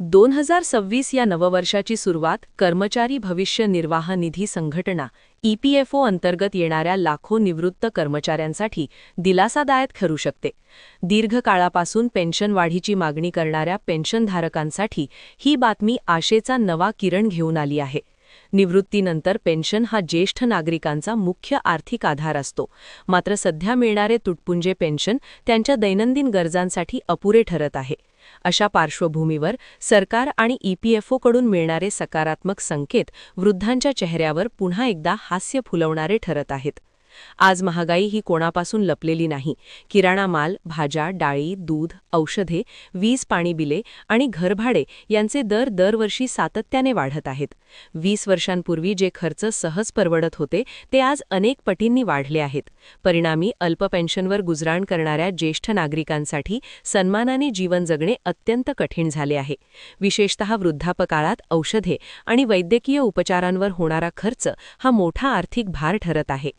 दोन हजार सव्वीस या नववर्षाची सुरुवात कर्मचारी भविष्य निर्वाह निधी संघटना ईपीएफओ अंतर्गत येणाऱ्या लाखो निवृत्त कर्मचाऱ्यांसाठी दिलासादायक ठरू शकते. दीर्घकाळापासून पेन्शन वाढीची मागणी करणाऱ्या पेन्शनधारकांसाठी ही बातमी आशेचा नवा किरण घेऊन आली आहे. निवृत्तीनंतर पेन्शन हा ज्येष्ठ नागरिकांचा मुख्य आर्थिक आधार असतो. मात्र सध्या मिळणारे तुटपुंजे पेन्शन त्यांच्या दैनंदिन गरजांसाठी अपुरे ठरत आहे. अशा पार्श्वभूमीवर सरकार आणि ईपीएफओकडून मिळणारे सकारात्मक संकेत वृद्धांच्या चेहऱ्यावर पुन्हा एकदा हास्य फुलवणारे ठरत आहेत. आज महागाई ही कोणापासून लपलेली नाही. किराणा माल भाज्या डाळी दूध औषधे वीज पाणी बिले आणि घरभाडे यांचे दर दरवर्षी सातत्याने वाढत आहेत. वीस वर्षांपूर्वी जे खर्च सहज परवडत होते ते आज अनेक पटींनी वाढले आहेत. परिणामी अल्प पेन्शनवर गुजराण करणाऱ्या ज्येष्ठ नागरिकांसाठी सन्मानाने जीवन जगणे अत्यंत कठीण झाले आहे. विशेषतः वृद्धापकाळात औषधे आणि वैद्यकीय उपचारांवर होणारा खर्च हा मोठा आर्थिक भार ठरत आहे.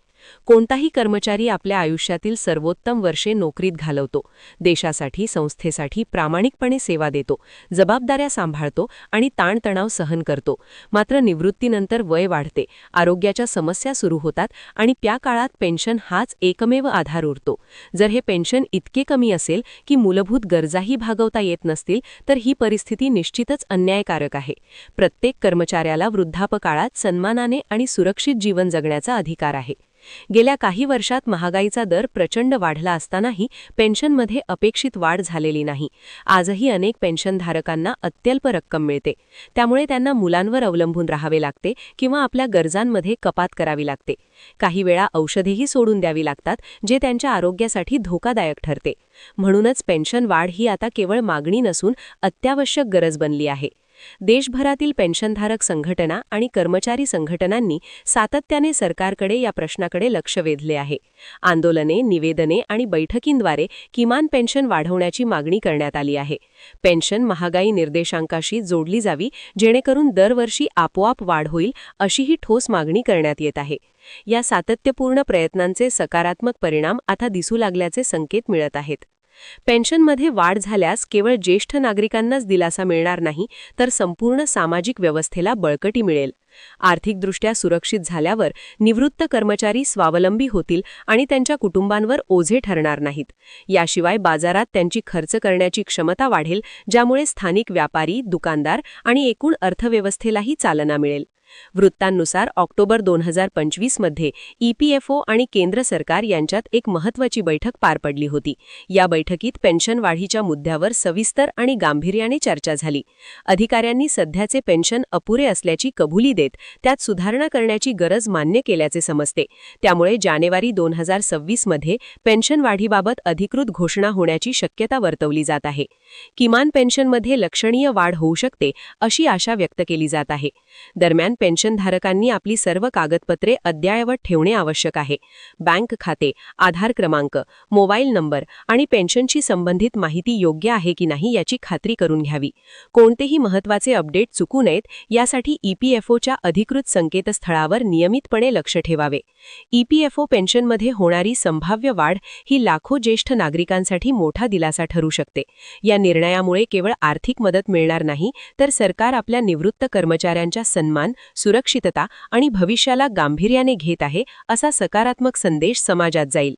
कोणताही कर्मचारी आपल्या आयुष्यातील सर्वोत्तम वर्षे नोकरीत घालवतो. देशासाठी संस्थेसाठी प्रामाणिकपणे सेवा देतो जबाबदाऱ्या सांभाळतो आणि ताणतणाव सहन करतो. मात्र निवृत्तीनंतर वय वाढते आरोग्याच्या समस्या सुरू होतात आणि त्या काळात पेन्शन हाच एकमेव आधार उरतो. जर हे पेन्शन इतके कमी असेल की मूलभूत गरजाही भागवता येत नसतील तर ही परिस्थिती निश्चितच अन्यायकारक आहे. प्रत्येक कर्मचाऱ्याला वृद्धापकाळात सन्मानाने आणि सुरक्षित जीवन जगण्याचा अधिकार आहे. गेल्या काही वर्षात महागाईचा दर प्रचंड वाढला असतानाही पेन्शनमध्ये अपेक्षित वाढ झालेली नाही. आजही अनेक पेन्शनधारकांना अत्यल्प रक्कम मिळते. त्यामुळे त्यांना मुलांवर अवलंबून राहावे लागते किंवा आपल्या गरजांमध्ये कपात करावी लागते. काही वेळा औषधेही सोडून द्यावी लागतात जे त्यांच्या आरोग्यासाठी धोकादायक ठरते. म्हणूनच पेन्शन वाढ ही आता केवळ मागणी नसून अत्यावश्यक गरज बनली आहे. देशभरातील पेन्शनधारक संघटना आणि कर्मचारी संघटनांनी सातत्याने सरकारकडे या प्रश्नाकडे लक्ष वेधले आहे. आंदोलने निवेदने आणि बैठकींद्वारे किमान पेन्शन वाढवण्याची मागणी करण्यात आली आहे. पेन्शन महागाई निर्देशांकाशी जोडली जावी जेणेकरून दरवर्षी आपोआप वाढ होईल अशीही ठोस मागणी करण्यात येत आहे. या सातत्यपूर्ण प्रयत्नांचे सकारात्मक परिणाम आता दिसू लागल्याचे संकेत मिळत आहेत. पेन्शनमध्ये वाढ झाल्यास केवळ ज्येष्ठ नागरिकांनाच दिलासा मिळणार नाही तर संपूर्ण सामाजिक व्यवस्थेला बळकटी मिळेल. आर्थिकदृष्ट्या सुरक्षित झाल्यावर निवृत्त कर्मचारी स्वावलंबी होतील आणि त्यांच्या कुटुंबांवर ओझे ठरणार नाहीत. याशिवाय बाजारात त्यांची खर्च करण्याची क्षमता वाढेल ज्यामुळे स्थानिक व्यापारी दुकानदार आणि एकूण अर्थव्यवस्थेलाही चालना मिळेल. वृत्तांनुसार ऑक्टोबर दोन हजार पंचवीसमध्ये ईपीएफओ आणि केंद्र सरकार यांच्यात एक महत्त्वाची बैठक पार पडली होती. या बैठकीत पेन्शन वाढीच्या मुद्द्यावर सविस्तर आणि गांभीर्याने चर्चा झाली. अधिकाऱ्यांनी सध्याचे पेन्शन अपुरे असल्याची कबुली देत त्यात सुधारणा करण्याची गरज मान्य केल्याचे समजते. त्यामुळे जानेवारी दोन हजार सव्वीसमध्ये पेन्शन वाढीबाबत अधिकृत घोषणा होण्याची शक्यता वर्तवली जात आहे. किमान पेन्शनमध्ये लक्षणीय वाढ होऊ शकते अशी आशा व्यक्त केली जात आहे. दरम्यान पेन्शनधारकांनी आपली सर्व कागदपत्रे अद्ययावत ठेवणे आवश्यक आहे. बँक खाते आधार क्रमांक मोबाईल नंबर आणि पेन्शनशी संबंधित माहिती योग्य आहे की नाही याची खात्री करून घ्यावी. कोणतेही महत्त्वाचे अपडेट चुकू नयेत यासाठी ईपीएफओच्या अधिकृत संकेतस्थळावर नियमितपणे लक्ष ठेवावे. ईपीएफओ पेन्शनमध्ये होणारी संभाव्य वाढ ही लाखो ज्येष्ठ नागरिकांसाठी मोठा दिलासा ठरू शकते. या निर्णयामुळे केवळ आर्थिक मदत मिळणार नाही तर सरकार आपल्या निवृत्त कर्मचाऱ्यांच्या सन्मान सुरक्षितता आणि भविष्याला गांभीर्याने घेत आहे असा सकारात्मक संदेश समाजात जाईल.